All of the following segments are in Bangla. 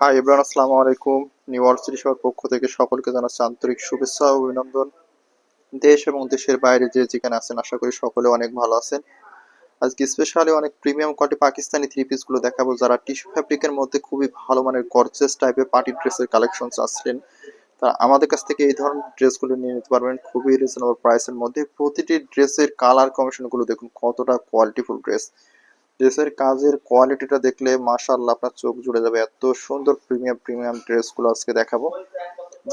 হাই ইব্রান আসসালামু আলাইকুম নিউ ইয়র্ক সিটি শহর পক্ষ থেকে সকলকে জানাচ্ছি আন্তরিক শুভেচ্ছা ও অভিনন্দন। দেশ এবং দেশের বাইরে যে যেখানে আছেন, আশা করি সকলে অনেক ভালো আছেন। আজকে স্পেশালি অনেক প্রিমিয়াম কোয়ালিটি পাকিস্তানি থ্রি পিসগুলো দেখাবো, যারা টিস্যু ফ্যাব্রিকের মধ্যে খুবই ভালো মানের গর্জেস টাইপের পার্টি ড্রেসের কালেকশন আসছিলেন তা আমাদের কাছ থেকে এই ধরনের ড্রেসগুলো নিয়ে নিতে পারবেন খুবই রিজনেবল প্রাইসের মধ্যে। প্রতিটি ড্রেসের কালার কমিশনগুলো দেখুন, কতটা কোয়ালিটিফুল ড্রেস ড্রেসের কাজের কোয়ালিটিটা দেখলে মাশাল্লাহ আপনার চোখ জুড়ে যাবে। এত সুন্দর প্রিমিয়াম প্রিমিয়াম ড্রেসগুলো আজকে দেখাবো।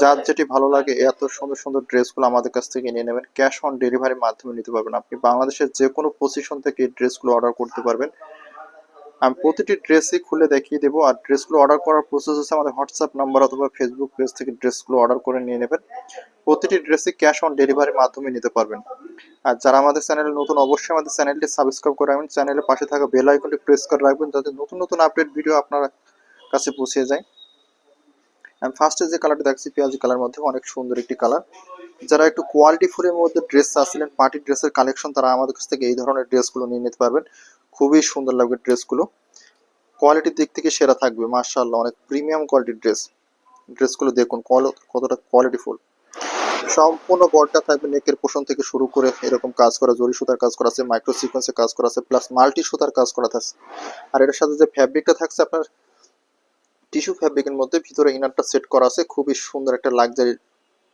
যার যেটি ভালো লাগে, এত সুন্দর সুন্দর ড্রেসগুলো আমাদের কাছ থেকে নিয়ে নেবেন। ক্যাশ অন ডেলিভারির মাধ্যমে নিতে পারবেন। আপনি বাংলাদেশের যে কোনো পজিশন থেকে ড্রেসগুলো অর্ডার করতে পারবেন। আমি প্রতিটি ড্রেসই খুলে দেখিয়ে দেবো। আর ড্রেসগুলো অর্ডার করার প্রসেস হচ্ছে আমাদের হোয়াটসঅ্যাপ নাম্বার অথবা ফেসবুক পেজ থেকে ড্রেসগুলো অর্ডার করে নিয়ে নেবেন। প্রতিটি ড্রেসই ক্যাশ অন ডেলিভারির মাধ্যমে নিতে পারবেন। আর যারা আমাদের চ্যানেলে নতুন, অবশ্যই আমাদের চ্যানেলটি সাবস্ক্রাইব করে রাখবেন। চ্যানেলের পাশে থাকা বেল আইকনটি প্রেস করে রাখবেন যাতে নতুন নতুন আপডেট ভিডিও আপনার কাছে পৌঁছে যায়। আমি ফার্স্টে যে কালারটা দেখছি পেঁয়াজি কালার মধ্যে অনেক সুন্দর একটি কালার যারা একটু কোয়ালিটি ফুলের মধ্যে ড্রেস চাচ্ছিলেন পার্টি ড্রেসের কালেকশন তারা আমাদের কাছ থেকে এই ধরনের ড্রেসগুলো নিয়ে নিতে পারবেন। খুবই সুন্দর লাগবে ড্রেসগুলো। কোয়ালিটির দিক থেকে সেরা থাকবে মার্শাল্লাহ অনেক প্রিমিয়াম কোয়ালিটির ড্রেস ড্রেসগুলো দেখুন কতটা কোয়ালিটিফুল সম্পূর্ণ বডটা থাকবে নেকের পোষণ থেকে শুরু করে এরকম কাজ করা, জরি সুতার কাজ করা আছে মাইক্রো সিকোয়েন্সে কাজ করা আছে প্লাস মাল্টি সুতার কাজ করা থাকছে। আর এটার সাথে যে ফ্যাব্রিকটা থাকছে, আপনার টিস্যু ফ্যাব্রিকের মধ্যে ভিতরে ইনারটা সেট করা আছে, খুবই সুন্দর একটা লাক্সারি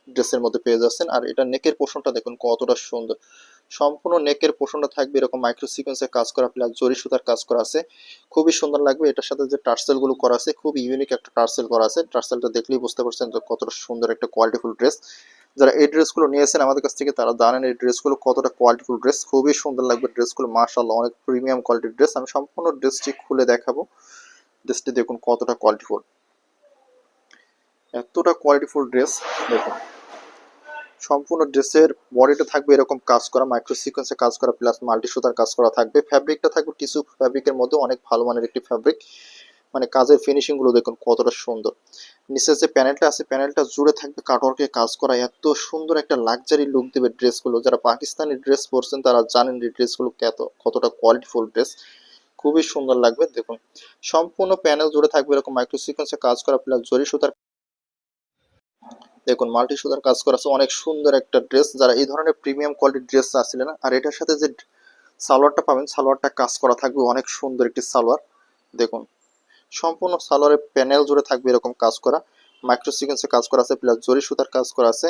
ড্রেসের মধ্যে পেয়ে যাচ্ছেন। আর এটা নেকের পোষণটা দেখুন কতটা সুন্দর। সম্পূর্ণ নেকের পোষণটা থাকবে এরকম মাইক্রো সিকোয়েন্সে কাজ করা প্লাস জরি সুতার কাজ করা আছে। খুবই সুন্দর লাগবে, এটার সাথে যে টার্সেলগুলো করা আছে খুব ইউনিক একটা টার্সেল করা আছে। টার্সেলটা দেখলেই বুঝতে পারছেন যে কতটা সুন্দর একটা কোয়ালিটিফুল ড্রেস যারা এই ড্রেসগুলো নিয়েছেন আমাদের কাছ থেকে তারা জানেন এই ড্রেসগুলো কতটা কোয়ালিটিফুল ড্রেস খুবই সুন্দর লাগবে ড্রেসগুলো মার্শাল্লাহ অনেক প্রিমিয়াম কোয়ালিটির ড্রেস আমি সম্পূর্ণ ড্রেসটি খুলে দেখাবো। ড্রেসটি দেখুন কতটা কোয়ালিটিফুল এতটা কোয়ালিটিফুল ড্রেস দেখুন। সম্পূর্ণ ড্রেসের বডিটা থাকবে, এরকম কাজ করা মাইক্রো সিকোয়েন্সে কাজ করা প্লাস মাল্টি সুতার কাজ করা থাকবে। ফ্যাব্রিকটা থাকবে টিস্যু ফ্যাব্রিকের মধ্যে অনেক ভালো মানের একটি ফ্যাব্রিক মানে কাজের ফিনিশিংগুলো দেখুন কতটা সুন্দর। নিচে যে প্যানেলটা আছে প্যানেলটা জুড়ে থাকবে কাটওয়ার্কে কাজ করা। এত সুন্দর একটা লাক্সারি লুক দেবে ড্রেসগুলো যারা পাকিস্তানি ড্রেস পরছেন, তারা জানেন এই ড্রেসগুলো কত, কতটা কোয়ালিটিফুল ড্রেস খুবই সুন্দর লাগবে, দেখুন। সম্পূর্ণ প্যানেল জুড়ে থাকবে, এরকম মাইক্রো সিকোয়েন্সে কাজ করা প্লাস জরি সুতার দেখুন, মাল্টি সুতার কাজ করা আছে অনেক সুন্দর একটা ড্রেস যারা এই ধরনের প্রিমিয়াম কোয়ালিটির ড্রেস আসছিলেন আর এটার সাথে যে সালোয়ারটা পাবেন, সালোয়ারটা কাজ করা থাকবে, অনেক সুন্দর একটি সালোয়ার। দেখুন, সম্পূর্ণ সালোয়ারের প্যানেল জুড়ে থাকবে এরকম কাজ করা। মাইক্রো সিকোয়েন্সে কাজ করা আছে প্লাস জরি সুতার কাজ করা আছে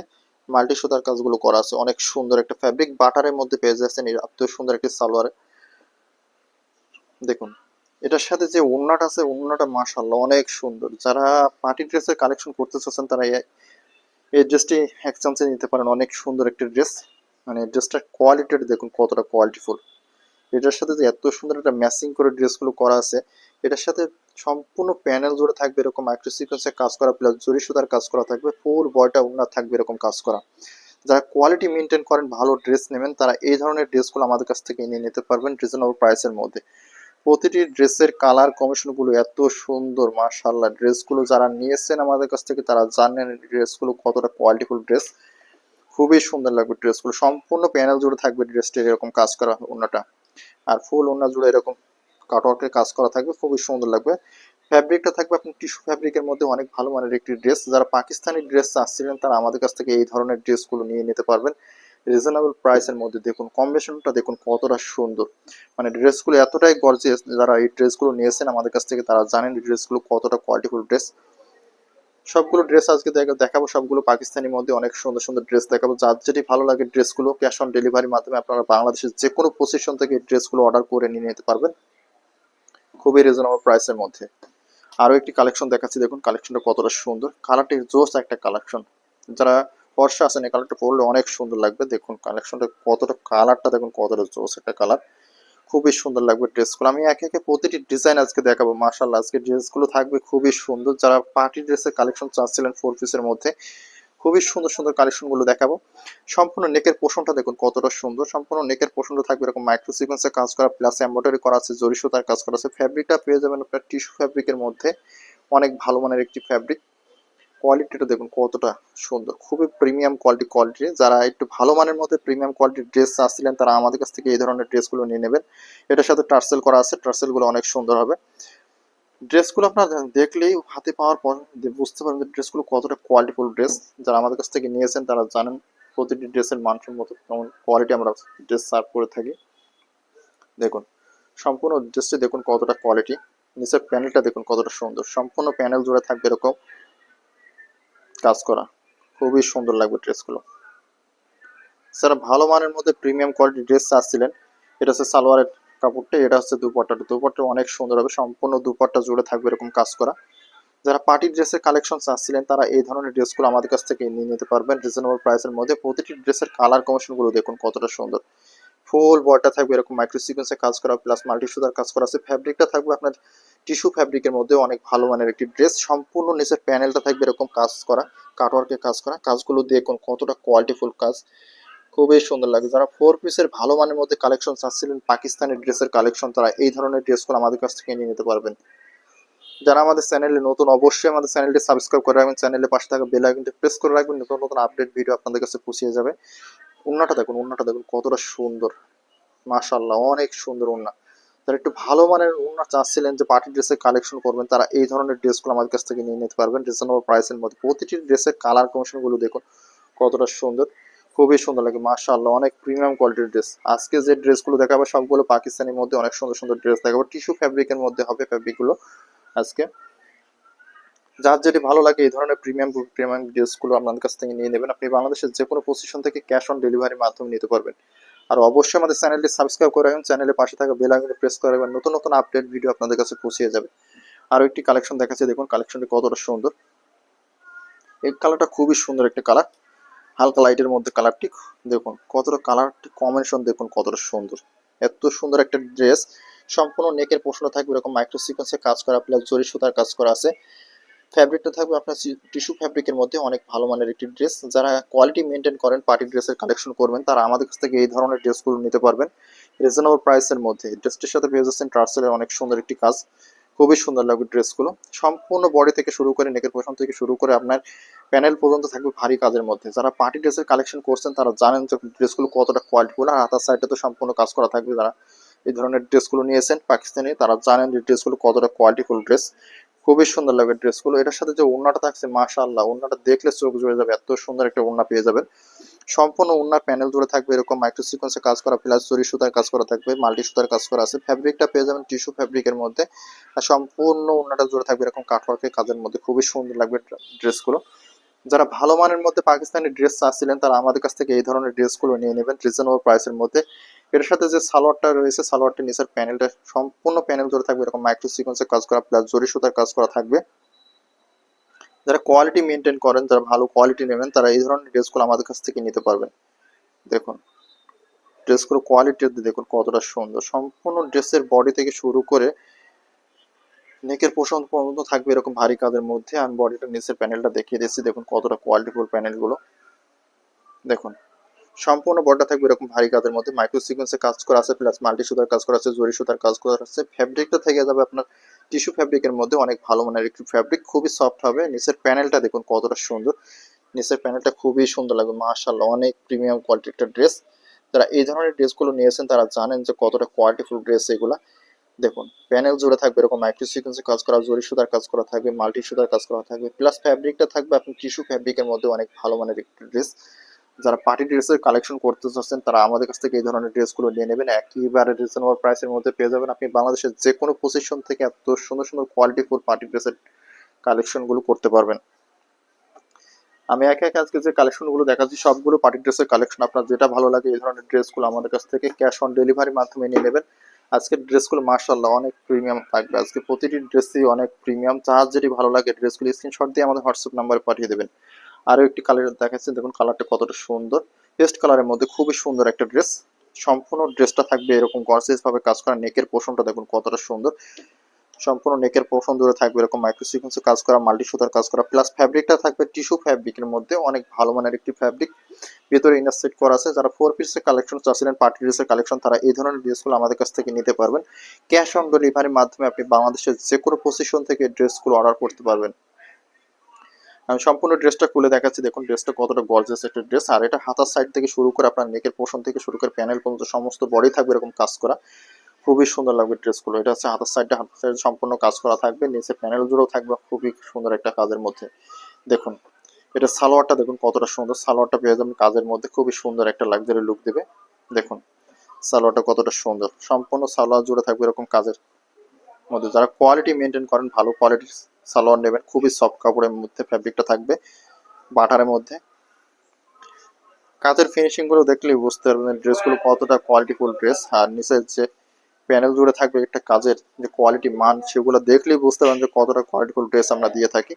মাল্টি সুতার কাজগুলো করা আছে। অনেক সুন্দর একটা ফ্যাব্রিক বাটারের মধ্যে পেয়ে যাচ্ছেন এত সুন্দর একটি সালোয়ার। দেখুন, এটার সাথে যে ওড়নাটা আছে, ওড়নাটা মাশাল্লাহ অনেক সুন্দর। যারা পার্টি ড্রেসের কালেকশন করতে চাচ্ছেন, তারা এই- ড্রেসটি এক চান্সে নিতে পারেন। অনেক সুন্দর একটি ড্রেস মানে ড্রেসটার কোয়ালিটিটা দেখুন কতটা কোয়ালিটিফুল এটার সাথে যে এত সুন্দর একটা ম্যাচিং করে ড্রেসগুলো করা আছে, এটার সাথে সম্পূর্ণ প্যানেল জুড়ে থাকবে এরকম মাইক্রো সিকোয়েন্সে কাজ করা প্লাস জরি সুতার কাজ করা থাকবে ফুল বয়টা উন্না থাকবে এরকম কাজ করা। যারা কোয়ালিটি মেনটেন করেন, ভালো ড্রেস নেবেন, তারা এই ধরনের ড্রেসগুলো আমাদের কাছ থেকে নিয়ে নিতে পারবেন রিজনেবল প্রাইসের মধ্যে। প্রতিটি ড্রেসের কালার কমিশনগুলো এত সুন্দর মার্শাল্লাহ ড্রেসগুলো যারা নিয়েছেন আমাদের কাছ থেকে, তারা জানেন ড্রেসগুলো কতটা কোয়ালিটিফুল ড্রেস। খুবই সুন্দর লাগবে ড্রেসগুলো। সম্পূর্ণ প্যানেল জুড়ে থাকবে ড্রেসটির এরকম কাজ করা ওনাটা আর ফুল ওনা জুড়ে এরকম কাটওয়ার্কের কাজ করা থাকবে, খুবই সুন্দর লাগবে। ফ্যাব্রিকটা থাকবে, আপনি টিস্যু ফ্যাব্রিকের মধ্যে অনেক ভালো মানের একটি ড্রেস। যারা পাকিস্তানি ড্রেস চাচ্ছিলেন, তারা আমাদের কাছ থেকে এই ধরনের ড্রেসগুলো নিয়ে নিতে পারবেন। রিজনেবল প্রাইসের মধ্যে দেখুন কম্বিনেশনটা দেখুন কতটা সুন্দর। মানে ড্রেসগুলো এতটাই গর্জিয়াস যারা এই ড্রেসগুলো নিয়েছেন, আমাদের কাছ থেকে তারা জানেন এই ড্রেসগুলো কতটা কোয়ালিটিফুল ড্রেস সবগুলো ড্রেস আজকে দেখা- দেখাবো, সবগুলো পাকিস্তানি মধ্যে অনেক সুন্দর সুন্দর ড্রেস দেখাবো। যার যেটি ভালো লাগে ড্রেসগুলো ক্যাশ অন ডেলিভারির মাধ্যমে আপনারা বাংলাদেশের যে কোনো পজিশন থেকে ড্রেসগুলো অর্ডার করে নিয়ে নিতে পারবেন। খুবই রিজনেবল প্রাইসের মধ্যে। আরও একটি কালেকশন দেখাচ্ছি, দেখুন কালেকশনটা কতটা সুন্দর। কালারটি জোস একটা কালেকশন যারা ফর্সা আছেন এই কালারটা পরলে অনেক সুন্দর লাগবে। দেখুন কালেকশনটা কতটা কালারটা দেখুন কতটা জোস একটা কালার খুবই সুন্দর লাগবে ড্রেসগুলো আমি একে একে প্রতিটি ডিজাইন আজকে দেখাবো মার্শাল্লাহ আজকে ড্রেসগুলো থাকবে খুবই সুন্দর। যারা পার্টি ড্রেসের কালেকশন চাচ্ছিলেন ফোর পিসের মধ্যে, খুবই সুন্দর সুন্দর কালেকশনগুলো দেখাবো। সম্পূর্ণ নেকের পোষণটা দেখুন কতটা সুন্দর। সম্পূর্ণ নেকের পোষণটা থাকবে এরকম মাইক্রো সিকোয়েন্সে কাজ করা প্লাস এম্ব্রয়ডারি করা আছে জরি সুতার কাজ করা আছে। ফ্যাব্রিকটা পেয়ে যাবেন আপনার টিস্যু ফ্যাব্রিকের মধ্যে। অনেক ভালো মানের একটি ফ্যাব্রিক কোয়ালিটিটা দেখুন কতটা সুন্দর। খুবই প্রিমিয়াম কোয়ালিটি কোয়ালিটি যারা একটু ভালো মানের মধ্যে প্রিমিয়াম কোয়ালিটির ড্রেস চাচ্ছিলেন তারা আমাদের কাছ থেকে এই ধরনের ড্রেসগুলো নিয়ে নেবেন। এটার সাথে টার্সেল করা আছে, টার্সেলগুলো অনেক সুন্দর হবে। ড্রেসগুলো আপনার দেখলেই হাতে পাওয়ার পর বুঝতে পারবেন যে ড্রেসগুলো কতটা কোয়ালিটিফুল ড্রেস যারা আমাদের কাছ থেকে নিয়েছেন, তারা জানেন প্রতিটি ড্রেসের মানসম্মত কেমন কোয়ালিটি আমরা ড্রেস সার্ভ করে থাকি। দেখুন, সম্পূর্ণ ড্রেসটি দেখুন কতটা কোয়ালিটি নিচের প্যানেলটা দেখুন কতটা সুন্দর। সম্পূর্ণ প্যানেল জুড়ে থাকবে এরকম কাজ করা। খুবই সুন্দর লাগবে ড্রেসগুলো। যারা ভালো মানের মধ্যে প্রিমিয়াম কোয়ালিটি ড্রেস চাচ্ছিলেন এটা হচ্ছে সালোয়ারের কাপড়টা, এটা হচ্ছে দুপাট্টাটা দুপাট্টা অনেক সুন্দর হবে, সম্পূর্ণ দুপাট্টা জুড়ে থাকবে এরকম কাজ করা। যারা পার্টি ড্রেসের কালেকশন চাচ্ছিলেন, তারা এই ধরনের ড্রেসগুলো আমাদের কাছ থেকে নিয়ে নিতে পারবেন রিজনেবল প্রাইসের মধ্যে। প্রতিটি ড্রেসের কালার কমিশনগুলো দেখুন কতটা সুন্দর। ফুল বডিটা থাকবে এরকম মাইক্রো সিকোয়েন্সে কাজ করা প্লাস মাল্টি সুতার কাজ করা আছে। ফ্যাব্রিকটা থাকবে আপনার টিস্যু ফ্যাব্রিকের মধ্যে অনেক ভালো মানের একটি ড্রেস। সম্পূর্ণ নিচের প্যানেলটা থাকবে এরকম কাজ করা কাটওয়ার্কের কাজ করা। কাজগুলো দেখুন কতটা কোয়ালিটিফুল কাজ, খুবই সুন্দর লাগে। যারা ফোর পিসের ভালো মানের মধ্যে কালেকশন চাচ্ছিলেন, পাকিস্তানি ড্রেসের কালেকশন তারা এই ধরনের ড্রেসগুলো আমাদের কাছ থেকে নিয়ে নিতে পারবেন। যারা আমাদের চ্যানেলে নতুন, অবশ্যই আমাদের চ্যানেলটি সাবস্ক্রাইব করে রাখবেন। চ্যানেলের পাশে থাকা বেল আইকনটি প্রেস করে রাখবেন। নতুন নতুন আপডেট ভিডিও আপনাদের কাছে পৌঁছে যাবে। উন্নাটা দেখুন উন্নাটা দেখুন কতটা সুন্দর। মাশাল্লাহ অনেক সুন্দর উন্না। যারা একটু ভালো মানের উন্না চাচ্ছিলেন যে পার্টি ড্রেসের কালেকশন করবেন। তারা এই ধরনের ড্রেসগুলো আমাদের কাছ থেকে নিয়ে নিতে পারবেন। রিজনেবল প্রাইসের মধ্যে। প্রতিটি ড্রেসের কালার কমিশনগুলো দেখুন, কতটা সুন্দর, খুবই সুন্দর লাগে। মাশাআল্লাহ, অনেক প্রিমিয়াম কোয়ালিটির ড্রেস আজকে যে ড্রেসগুলো দেখাবো, সবগুলো পাকিস্তানের মধ্যে অনেক সুন্দর সুন্দর ড্রেস দেখাবো। টিস্যু ফ্যাব্রিকের মধ্যে হবে ফ্যাব্রিকগুলো আজকে। যার যেটি ভালো লাগে, এই ধরনের প্রিমিয়াম প্রিমিয়াম ড্রেসগুলো আপনাদের কাছ থেকে নিয়ে নেবেন। আপনি বাংলাদেশের যে কোনো পজিশন থেকে ক্যাশ অন ডেলিভারির মাধ্যমে নিতে পারবেন। আর অবশ্যই আমাদের চ্যানেলটি সাবস্ক্রাইব করে রাখবেন চ্যানেলের পাশে থাকা বেল আইকনে প্রেস করে রাখবেন। নতুন নতুন আপডেট ভিডিও আপনাদের কাছে পৌঁছে যাবে। আরও একটি কালেকশন দেখাচ্ছে। দেখুন, কালেকশনটি কতটা সুন্দর। এই কালারটা খুবই সুন্দর একটা কালার। হালকা লাইটের মধ্যে কালারটি দেখুন, কতটা কালারটি কম্বিনেশন দেখুন, কতটা সুন্দর। এত সুন্দর একটা ড্রেস। সম্পূর্ণ নেকের প্রশ্ন থাকবে, এরকম মাইক্রো সিকোয়েন্সে কাজ করা প্লাস জরি সুতার কাজ করা আছে। ফ্যাব্রিকটা থাকবে আপনার টিস্যু ফ্যাব্রিকের মধ্যে অনেক ভালো মানের একটি ড্রেস যারা কোয়ালিটি মেনটেন করেন পার্টি ড্রেসের কালেকশন করবেন, তারা আমাদের কাছ থেকে এই ধরনের ড্রেসগুলো নিতে পারবেন। রিজনেবল প্রাইসের মধ্যে। ড্রেসটির সাথে পেয়ে যাচ্ছেন টার্সেলের অনেক সুন্দর একটি কাজ। খুবই সুন্দর লাগবে ড্রেসগুলো সম্পূর্ণ বডি থেকে শুরু করে নেকের পোষণ থেকে শুরু করে আপনার প্যানেল পর্যন্ত থাকবে ভারী কাজের মধ্যে। যারা পার্টি ড্রেসের কালেকশন করছেন, তারা জানেন যে ড্রেসগুলো কতটা কোয়ালিটি কোয়ালিটিফুল আর হাতার সাইডে তো সম্পূর্ণ কাজ করা থাকবে। যারা এই ধরনের ড্রেসগুলো নিয়েছেন, পাকিস্তানি, তারা জানেন যে ড্রেসগুলো কতটা কোয়ালিটিফুল ড্রেস খুবই সুন্দর লাগবে ড্রেসগুলো। এটার সাথে যে ওড়নাটা থাকছে, মাশাআল্লাহ, ওড়নাটা দেখলে চোখ জুড়ে যাবে, এত সুন্দর একটা ওড়না পেয়ে যাবেন। সম্পূর্ণ ওড়নার প্যানেল জুড়ে থাকবে এরকম মাইক্রো সিকোয়েন্সে কাজ করা প্লাস জরি সুতার কাজ করা থাকবে মাল্টি সুতার কাজ করা আছে। ফ্যাব্রিকটা পেয়ে যাবেন টিস্যু ফ্যাব্রিকের মধ্যে। আর সম্পূর্ণ ওড়নাটা জুড়ে থাকবে এরকম কাটওয়ার্কের কাজের মধ্যে। খুবই সুন্দর লাগবে ড্রেসগুলো। যারা ভালো মানের মধ্যে পাকিস্তানি ড্রেস চাচ্ছিলেন, তারা আমাদের কাছ থেকে এই ধরনের ড্রেসগুলো নিয়ে নেবেন। রিজনেবল প্রাইসের মধ্যে। এর সাথে যে সালোয়ারটা রয়েছে সালোয়ারটির নিচের প্যানেলটা সম্পূর্ণ প্যানেল জুড়ে থাকবে, এরকম মাইক্রো সিকোয়েন্সের কাজ করা প্লাস জরি সুতার কাজ করা থাকবে। যারা কোয়ালিটি মেনটেন করেন, যারা ভালো কোয়ালিটি নেবেন, তারা এই ধরনের ড্রেসগুলো আমাদের কাছ থেকে নিতে পারবেন। দেখুন ড্রেসগুলো কোয়ালিটি দেখুন কতটা সুন্দর। সম্পূর্ণ ড্রেসের বডি থেকে শুরু করে নেকের পোষণ পর্যন্ত থাকবে এরকম ভারী কাজের মধ্যে। আমি বডিটার নিচের প্যানেলটা দেখিয়ে দিচ্ছি। দেখুন কতটা কোয়ালিটিফুল প্যানেলগুলো দেখুন সম্পূর্ণ বডিটা থাকবে এরকম ভারী কাজের মধ্যে। মাইক্রো সিকোয়েন্সে কাজ করা আছে প্লাস মাল্টি সুতার কাজ করা আছে, জরি সুতার কাজ করা আছে। ফ্যাব্রিকটা থেকে যাবে আপনার টিস্যু ফ্যাব্রিকের মধ্যে, অনেক ভালো মানের একটি ফ্যাব্রিক খুবই সফট হবে। নিচের প্যানেলটা দেখুন কতটা সুন্দর। নিচের প্যানেলটা খুবই সুন্দর লাগবে, মাশাআল্লাহ, অনেক প্রিমিয়াম কোয়ালিটির একটা ড্রেস যারা এই ধরনের ড্রেসগুলো নিয়েছেন, তারা জানেন যে কতটা কোয়ালিটিফুল ড্রেস এগুলা। দেখুন প্যানেল জুড়ে থাকবে এরকম মাইক্রো সিকোয়েন্সে কাজ করা, জরি সুতার কাজ করা থাকবে মাল্টি সুতার কাজ করা থাকবে। প্লাস ফ্যাব্রিকটা থাকবে আপনি টিস্যু ফ্যাব্রিকের মধ্যে অনেক ভালো মানের একটি ড্রেস যারা পার্টি ড্রেসের কালেকশন করতে চাচ্ছেন, তারা আমাদের কাছ থেকে এই ধরনের ড্রেসগুলো নিয়ে নেবেন। একেবারে রিজনেবল প্রাইসের মধ্যে পেয়ে যাবেন। আপনি বাংলাদেশের যে কোনো পজিশন থেকে এত সুন্দর সুন্দর কোয়ালিটিফুল পার্টি ড্রেসের কালেকশনগুলো করতে পারবেন। আমি একে একে আজকে যে কালেকশনগুলো দেখাচ্ছি, সবগুলো পার্টি ড্রেসের কালেকশন আপনার যেটা ভালো লাগে, এই ধরনের ড্রেসগুলো আমাদের কাছ থেকে ক্যাশ অন ডেলিভারির মাধ্যমে নিয়ে নেবেন। আজকের ড্রেসগুলো মার্শাল্লাহ অনেক প্রিমিয়াম থাকবে। আজকে প্রতিটি ড্রেসই অনেক প্রিমিয়াম যার যেটি ভালো লাগে ড্রেসগুলো স্ক্রিনশট দিয়ে আমাদের হোয়াটসঅ্যাপ নাম্বারে পাঠিয়ে দেবেন। আরও একটি কালার দেখাচ্ছি। দেখুন কালারটা কতটা সুন্দর। পেস্ট কালারের মধ্যে খুবই সুন্দর একটা ড্রেস সম্পূর্ণ ড্রেসটা থাকবে এরকম গর্জেস ভাবে কাজ করা। নেকের পোষণটা দেখুন কতটা সুন্দর। সম্পূর্ণ নেকের পোষণ দূরে থাকবে এরকম মাইক্রো সিকোয়েন্সে কাজ করা মাল্টি সুতার কাজ করা। প্লাস ফ্যাব্রিকটা থাকবে টিস্যু ফ্যাব্রিকের মধ্যে। অনেক ভালো মানের একটি ফ্যাব্রিক ভেতরে ইনার সেট করা আছে। যারা ফোর পিসের কালেকশন চাচ্ছিলেন পার্টি ড্রেসের কালেকশন তারা এই ধরনের ড্রেসগুলো আমাদের কাছ থেকে নিতে পারবেন। ক্যাশ অন ডেলিভারির মাধ্যমে আপনি বাংলাদেশের যে কোনো পজিশন থেকে ড্রেসগুলো অর্ডার করতে পারবেন। আমি সম্পূর্ণ ড্রেসটা খুলে দেখাচ্ছি। দেখুন, ড্রেসটা কতটা গর্জিয়াস একটা ড্রেস। আর এটা হাতার সাইড থেকে শুরু করে আপনার নেকের পোষণ থেকে শুরু করে প্যানেল পর্যন্ত সমস্ত বডি থাকবে এরকম কাজ করা। খুবই সুন্দর লাগবে ড্রেসগুলো। এটা হচ্ছে হাতের সাইডে হাতের সাইডে সম্পূর্ণ কাজ করা থাকবে। নিচে প্যানেল জুড়েও থাকবে খুবই সুন্দর একটা কাজের মধ্যে। দেখুন, এটা সালোয়ারটা দেখুন কতটা সুন্দর। সালোয়ারটা পেয়ে যাবেন কাজের মধ্যে খুবই সুন্দর একটা লাক্সারি লুক দেবে। দেখুন, সালোয়ারটা কতটা সুন্দর। সম্পূর্ণ সালোয়ার জুড়ে থাকবে এরকম কাজের মধ্যে যারা কোয়ালিটি মেনটেন করেন, ভালো কোয়ালিটির সালোয়ার নেবেন, খুবই সফট কাপড়ের মধ্যে ফ্যাব্রিকটা থাকবে, বাটারের মধ্যে। কাজের ফিনিশিংগুলো দেখলেই বুঝতে পারবেন ড্রেসগুলো কতটা কোয়ালিটিফুল ড্রেস আর নিচের যে প্যানেল জুড়ে থাকবে একটা কাজের যে কোয়ালিটি মান, সেগুলো দেখলেই বুঝতে পারবেন যে কতটা কোয়ালিটিফুল ড্রেস আমরা দিয়ে থাকি।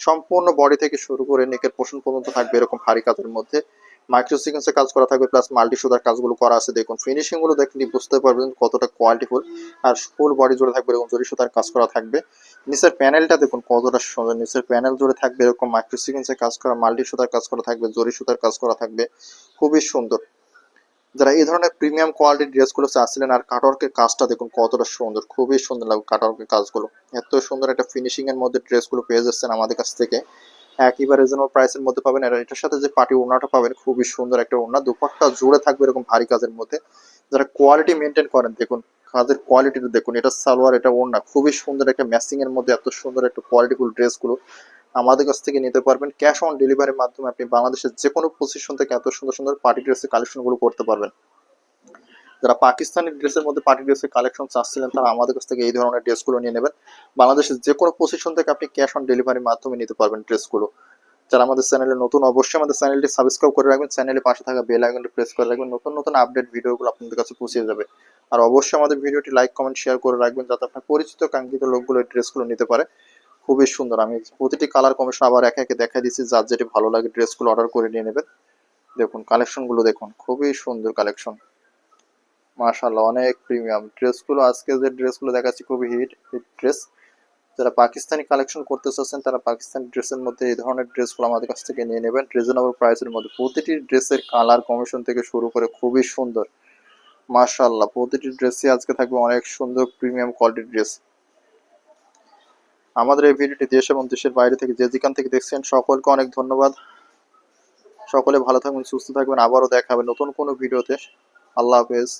সম্পূর্ণ বডি থেকে শুরু করে নেকের পোষণ পর্যন্ত থাকবে এরকম ভারী কাজের মধ্যে। মাইক্রো সিকোয়েন্সের কাজ করা থাকবে প্লাস মাল্টি সুতার কাজগুলো করা আছে। দেখুন ফিনিশিংগুলো দেখলেই বুঝতে পারবেন কতটা কোয়ালিটিফুল আর ফুল বডি জুড়ে থাকবে, এরকম জরি সুতার কাজ করা থাকবে। নিচের প্যানেলটা দেখুন কতটা সুন্দর। নিচের প্যানেল জুড়ে থাকবে, এরকম মাইক্রো সিকোয়েন্সের কাজ করা মাল্টি সুতার কাজ করা থাকবে, জরি সুতার কাজ করা থাকবে। খুবই সুন্দর। যারা এই ধরনের প্রিমিয়াম কোয়ালিটির ড্রেসগুলো চাচ্ছিলেন, আর কাটওয়ার্কের কাজটা দেখুন কতটা সুন্দর, খুবই সুন্দর লাগবে কাটওয়ার্কের কাজগুলো। এত সুন্দর একটা ফিনিশিং এর মধ্যে ড্রেসগুলো পেয়ে যাচ্ছেন আমাদের কাছ থেকে। একেবারে রিজনেবল প্রাইসের মধ্যে পাবেন। আর এটার সাথে যে পার্টি ওড়নাটা পাবেন, খুবই সুন্দর একটা ওড়না। দুপাট্টা জুড়ে থাকবে এরকম ভারী কাজের মধ্যে। যারা কোয়ালিটি মেনটেন করেন, দেখুন, কাজের কোয়ালিটিটা দেখুন, এটা সালোয়ার, এটা ওড়না, খুবই সুন্দর একটা ম্যাচিং এর মধ্যে এত সুন্দর একটা কোয়ালিটিফুল ড্রেসগুলো আমাদের কাছ থেকে নিতে পারবেন। ক্যাশ অন ডেলিভারির মাধ্যমে আপনি বাংলাদেশের যে কোনো পজিশন থেকে এত সুন্দর সুন্দর পার্টি ড্রেসের কালেকশনগুলো করতে পারবেন। যারা পাকিস্তানি ড্রেসের মধ্যে পার্টি ড্রেসের কালেকশন চাচ্ছিলেন, তারা আমাদের কাছ থেকে এই ধরনের ড্রেসগুলো নিয়ে নেবেন। বাংলাদেশের যে কোনো পজিশন থেকে আপনি ক্যাশ অন ডেলিভারির মাধ্যমে নিতে পারবেন ড্রেসগুলো যারা আমাদের চ্যানেলে নতুন, অবশ্যই আমাদের চ্যানেলটি সাবস্ক্রাইব করে রাখবেন। চ্যানেলের পাশে থাকা বেল আইকনটি প্রেস করে রাখবেন। নতুন নতুন আপডেট ভিডিওগুলো আপনাদের কাছে পৌঁছে যাবে। আর অবশ্যই আমাদের ভিডিওটি লাইক কমেন্ট শেয়ার করে রাখবেন, যাতে আপনার পরিচিত, কাঙ্ক্ষিত লোকগুলো এই ড্রেসগুলো নিতে পারে। খুবই সুন্দর। আমি প্রতিটি কালার কমিশন আবার একে একে দেখা দিচ্ছি, যার যেটি ভালো লাগে ড্রেসগুলো অর্ডার করে নিয়ে নেবেন। দেখুন কালেকশনগুলো দেখুন, খুবই সুন্দর কালেকশন মাশাআল্লাহ, অনেক প্রিমিয়াম ড্রেসগুলো। আজকে যে ড্রেসগুলো দেখাচ্ছি খুবই হিট হিট ড্রেস যারা পাকিস্তানি কালেকশন করতে চাচ্ছেন, তারা পাকিস্তানি ড্রেসের মধ্যে এই ধরনের ড্রেসগুলো আমাদের কাছ থেকে নিয়ে নেবেন। রিজনেবল প্রাইসের মধ্যে প্রতিটি ড্রেসের কালার কমিশন থেকে শুরু করে খুবই সুন্দর। মাশাআল্লাহ, প্রতিটি ড্রেসই আজকে থাকবে অনেক সুন্দর প্রিমিয়াম কোয়ালিটির ড্রেস আমাদের এই ভিডিওটি দেশ এবং দেশের বাইরে থেকে যে যেখান থেকে দেখছেন, সকলকে অনেক ধন্যবাদ। সকলে ভালো থাকবেন, সুস্থ থাকবেন। আবারও দেখা হবে নতুন কোনো ভিডিওতে। আল্লাহ হাফেজ।